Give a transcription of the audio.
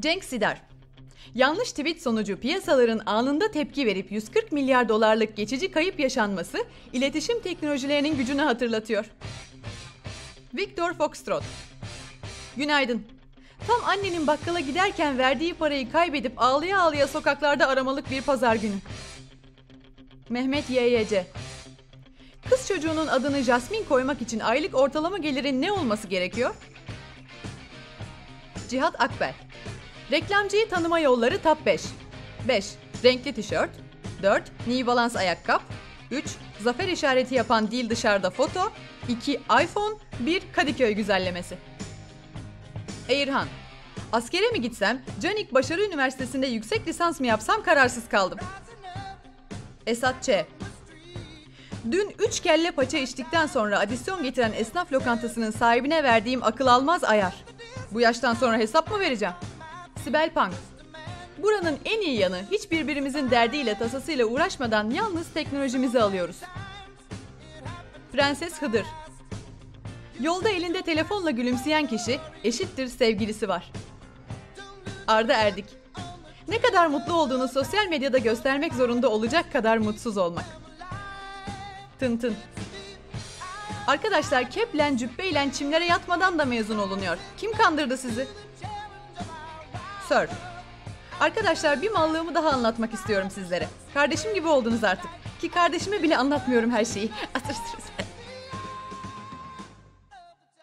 Cenk Sidar. Yanlış tweet sonucu piyasaların anında tepki verip 140 milyar dolarlık geçici kayıp yaşanması iletişim teknolojilerinin gücünü hatırlatıyor. Victor Foxtrot. Günaydın. Tam annenin bakkala giderken verdiği parayı kaybedip ağlaya ağlaya sokaklarda aramalık bir pazar günü. Mehmet YYC. Kız çocuğunun adını Jasmin koymak için aylık ortalama gelirin ne olması gerekiyor? Cihat Akber. Reklamcıyı tanıma yolları top 5. 5. Renkli tişört. 4. New Balance ayakkabı. 3. Zafer işareti yapan dil dışarıda foto. 2. iPhone. 1. Kadıköy güzellemesi. Eğirhan. Askere mi gitsem, Canik Başarı Üniversitesi'nde yüksek lisans mı yapsam kararsız kaldım. Esat Ç. Dün üç kelle paça içtikten sonra adisyon getiren esnaf lokantasının sahibine verdiğim akıl almaz ayar. Bu yaştan sonra hesap mı vereceğim? Sibel Pang. Buranın en iyi yanı hiç birbirimizin derdiyle tasasıyla uğraşmadan yalnız teknolojimizi alıyoruz. Prenses Hıdır. Yolda elinde telefonla gülümseyen kişi eşittir sevgilisi var. Arda Erdik. Ne kadar mutlu olduğunu sosyal medyada göstermek zorunda olacak kadar mutsuz olmak. Tın tın. Arkadaşlar keplen cübbeyle çimlere yatmadan da mezun olunuyor. Kim kandırdı sizi? Sir. Arkadaşlar bir mallığımı daha anlatmak istiyorum sizlere. Kardeşim gibi oldunuz artık. Ki kardeşime bile anlatmıyorum her şeyi. Atırsınız.